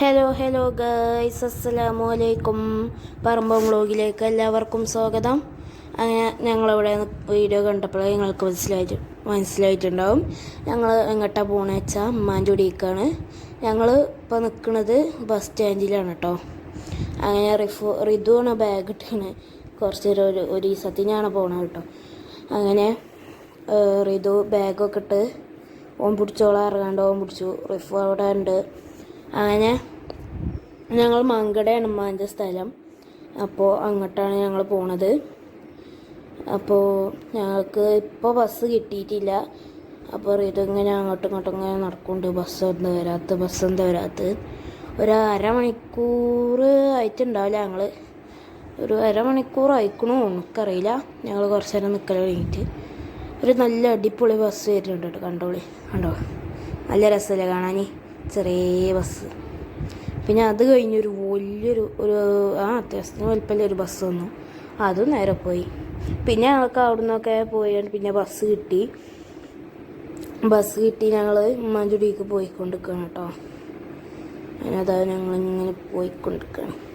Hello hello guys അസ്സലാമു അലൈക്കും പറമ്പം വ്ളോഗിലേക്ക് എല്ലാവർക്കും സ്വാഗതം. അങ്ങനെ ഞങ്ങളിവിടെ വീഡിയോ കണ്ടപ്പോൾ ഞങ്ങൾക്ക് മനസ്സിലായിട്ട് മനസ്സിലായിട്ടുണ്ടാവും. ഞങ്ങൾ എങ്ങോട്ടാണ് പോകണമെന്ന് വെച്ചാൽ ഉമ്മാന്റെ ഞങ്ങൾ ഇപ്പോൾ നിൽക്കുന്നത് ബസ് സ്റ്റാൻഡിലാണ് കേട്ടോ അങ്ങനെ റിഫു റിതുവാണ് ബാഗ് ഇട്ടാണ് കുറച്ച് ഒരു ഒരു ദിവസത്തിനാണ് പോകണത് കേട്ടോ അങ്ങനെ റിതു ബാഗൊക്കെ ഇട്ട് ഓൻ പിടിച്ചോളാം ഇറങ്ങാണ്ട് ഓൻ പിടിച്ചു. റിഫു അവിടെ ഉണ്ട്. അങ്ങനെ ഞങ്ങൾ മങ്കടയാണ് ഉമ്മാന്റെ സ്ഥലം. അപ്പോൾ അങ്ങോട്ടാണ് ഞങ്ങൾ പോണത്. അപ്പോൾ ഞങ്ങൾക്ക് ഇപ്പോൾ ബസ് കിട്ടിയിട്ടില്ല. അപ്പോൾ ഇതിങ്ങനെ അങ്ങോട്ടും ഇങ്ങോട്ടും ഇങ്ങനെ നടക്കുന്നുണ്ട്. ബസ് എന്താ വരാത്ത ബസ് എന്താ വരാത്ത. ഒരു അരമണിക്കൂർ ആയിട്ടുണ്ടാവില്ല ഞങ്ങൾ ഒരു അരമണിക്കൂർ ആയിക്കണോ എനിക്കറിയില്ല. ഞങ്ങൾ കുറച്ച് നേരം നിൽക്കൽ കഴിഞ്ഞിട്ട്. ഒരു നല്ല അടിപൊളി ബസ് വരുന്നുണ്ട് കേട്ടോ കണ്ടോളി. കണ്ടോ? നല്ല രസമല്ലേ കാണാൻ ചെറിയ ബസ് പിന്നെ അത് കഴിഞ്ഞൊരു വലിയൊരു ഒരു ആ അത്യാവശ്യത്തിന് വലിപ്പമുള്ള ഒരു ബസ് വന്നു. അതും നേരെ പോയി. പിന്നെ ഞങ്ങൾക്ക് അവിടെ നിന്നൊക്കെ പോയിട്ട് പിന്നെ ബസ് കിട്ടി. ബസ് കിട്ടി ഞങ്ങൾ ഉമ്മാൻചുടിക്ക് പോയിക്കൊണ്ടിരിക്കുകയാണ് കേട്ടോ. അതിനതാ ഞങ്ങളിങ്ങനെ പോയിക്കൊണ്ടിരിക്കുകയാണ്.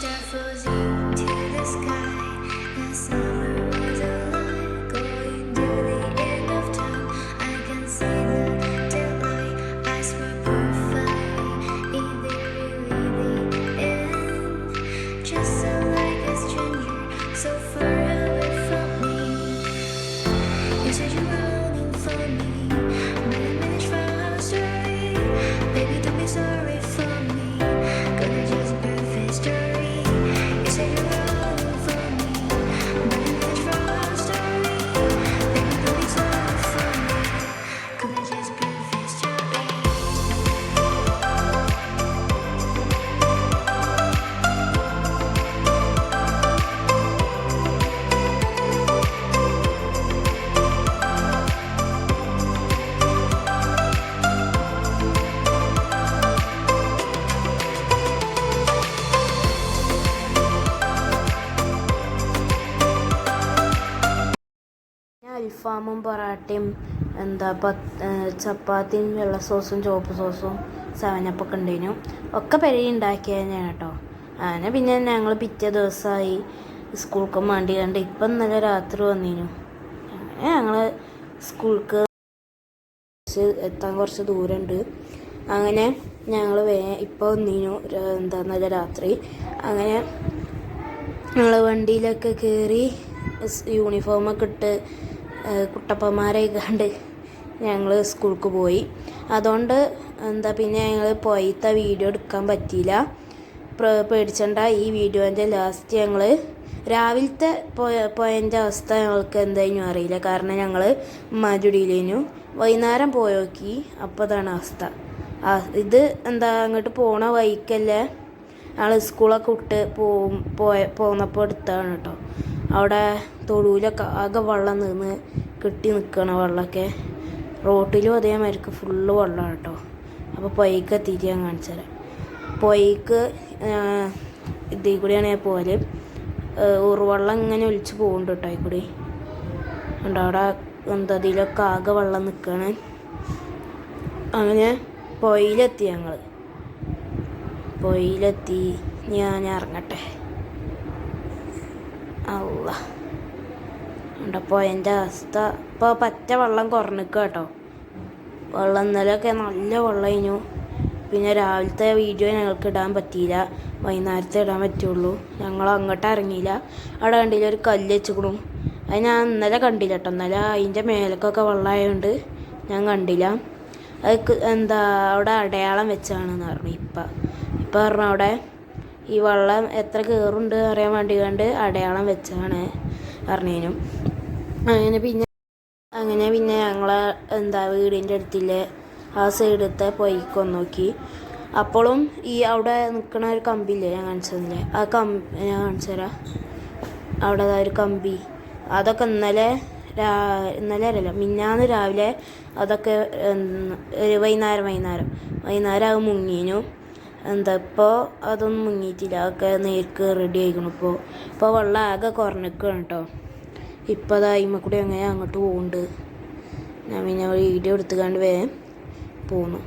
Mr. you. അൽഫാമും പൊറാട്ടയും എന്താ പത്ത് ചപ്പാത്തിയും വെള്ള സോസും ചുവപ്പ് സോസും സെവനപ്പൊക്കെ ഉണ്ടായിരുന്നു. ഒക്കെ പെരയി ഉണ്ടാക്കിയാൽ തന്നെയാണ് കേട്ടോ അങ്ങനെ പിന്നെ ഞങ്ങൾ പിറ്റേ ദിവസമായി സ്കൂൾക്ക് വേണ്ടി കണ്ട് ഇപ്പം ഇന്നലെ രാത്രി വന്നിരുന്നു അങ്ങനെ ഞങ്ങൾ സ്കൂൾക്ക് എത്താൻ കുറച്ച് ദൂരമുണ്ട്. അങ്ങനെ ഞങ്ങൾ വേ ഇപ്പോൾ വന്നിരുന്നു എന്താ ഇന്നലെ രാത്രി. അങ്ങനെ ഞങ്ങൾ വണ്ടിയിലൊക്കെ കയറി യൂണിഫോമൊക്കെ ഇട്ട് കുട്ടപ്പന്മാരെ കണ്ട് ഞങ്ങൾ സ്കൂൾക്ക് പോയി. അതുകൊണ്ട് എന്താ പിന്നെ ഞങ്ങൾ പോയിത്ത വീഡിയോ എടുക്കാൻ പറ്റിയില്ല. പേടിച്ചണ്ട ഈ വീഡിയോന്റെ ലാസ്റ്റ് ഞങ്ങൾ രാവിലത്തെ പോയ പോയതിന്റെ അവസ്ഥ ഞങ്ങൾക്ക് എന്തായിരുന്നു അറിയില്ല. കാരണം ഞങ്ങൾ മാജുടിയിലേനു വൈകുന്നേരം പോയോക്കി. അപ്പോൾ അതാണ് അവസ്ഥ. ഇത് എന്താ അങ്ങോട്ട് പോണ വഴിക്കല്ലേ ഞങ്ങൾ സ്കൂളൊക്കെ വിട്ട് പോവും പോയ പോന്നപ്പോൾ എടുത്താണ് കേട്ടോ അവിടെ തൊടുവിലൊക്കെ ആകെ വെള്ളം നിന്ന് കെട്ടി നിൽക്കുകയാണ് വെള്ളമൊക്കെ. റോട്ടിലും അതേമാതിരിക്ക് ഫുള്ള് വെള്ളമാണ് കേട്ടോ. അപ്പോൾ പൊയ്ക്ക് എത്തിയിട്ട് ഞാൻ കാണിച്ചു പൊയ്ക്ക് ഇതിൽ കൂടിയാണ് ഞാൻ ഉറവെള്ളം ഉറുവെള്ളം ഇങ്ങനെ ഒലിച്ച് പോകുന്നുണ്ട് കേട്ടോ അതിൽ കൂടി. ഉണ്ട് അവിടെ എന്താ ഇതിലൊക്കെ ആകെ വെള്ളം നിൽക്കുകയാണ് അങ്ങനെ പൊയിലെത്തി ഞങ്ങൾ പൊയിലെത്തി ഞാൻ ഇറങ്ങട്ടെ. അല്ല ഉണ്ടപ്പോൾ എന്റെ അവസ്ഥ. ഇപ്പോൾ പറ്റ വെള്ളം കുറഞ്ഞിക്കുക കേട്ടോ വെള്ളം ഇന്നലെയൊക്കെ നല്ല വെള്ളം കഴിഞ്ഞു പിന്നെ രാവിലത്തെ വീഡിയോ ഞങ്ങൾക്ക് ഇടാൻ പറ്റിയില്ല. വൈകുന്നേരത്തെ ഇടാൻ പറ്റുള്ളൂ. ഞങ്ങൾ അങ്ങോട്ട് ഇറങ്ങിയില്ല. അവിടെ കണ്ടില്ല ഒരു കല്ല് വെച്ചുകൂടും അത് ഞാൻ ഇന്നലെ കണ്ടില്ല കേട്ടോ ഇന്നലെ അതിന്റെ മേലക്കൊക്കെ വെള്ളമായതുകൊണ്ട് ഞാൻ കണ്ടില്ല. അത് എന്താ അവിടെ അടയാളം വെച്ചാണെന്ന് പറഞ്ഞു ഇപ്പം. ഇപ്പം പറഞ്ഞു അവിടെ ഈ വെള്ളം എത്ര കയറുണ്ട് അറിയാൻ വേണ്ടി കണ്ട് അടയാളം വെച്ചാണ് പറഞ്ഞതിനും അങ്ങനെ പിന്നെ അങ്ങനെ പിന്നെ ഞങ്ങൾ എന്താ വീടിന്റെ അടുത്തില്ലേ ആ സൈഡത്തെ പൊയ്ക്കൊന്ന് നോക്കി. അപ്പോഴും ഈ അവിടെ നിൽക്കണ ഒരു കമ്പില്ലേ ഞാൻ കാണിച്ചു തന്നില്ലേ ആ കമ്പി ഞാൻ കാണിച്ചു തരാം. അവിടെ ഒരു കമ്പി. അതൊക്കെ ഇന്നലെ രാ ഇന്നലെ അറിയില്ല മിന്നാന്ന് രാവിലെ അതൊക്കെ വൈകുന്നേരം വൈകുന്നേരം. വൈകുന്നേരം അത് മുങ്ങീനു. എന്താ ഇപ്പോൾ അതൊന്നും മുങ്ങിയിട്ടില്ല. അതൊക്കെ നേർക്ക് റെഡി ആയിക്കണം ഇപ്പോൾ ഇപ്പോൾ വെള്ളം ആകെ കുറഞ്ഞിരിക്കുകയാണ് കേട്ടോ ഇപ്പോൾ അത് അതിമ്മ കൂടി അങ്ങനെ അങ്ങോട്ട് പോകുന്നുണ്ട് ഞാൻ പിന്നെ വീഡിയോ എടുത്തുകൊണ്ട് വേഗം പോന്നു.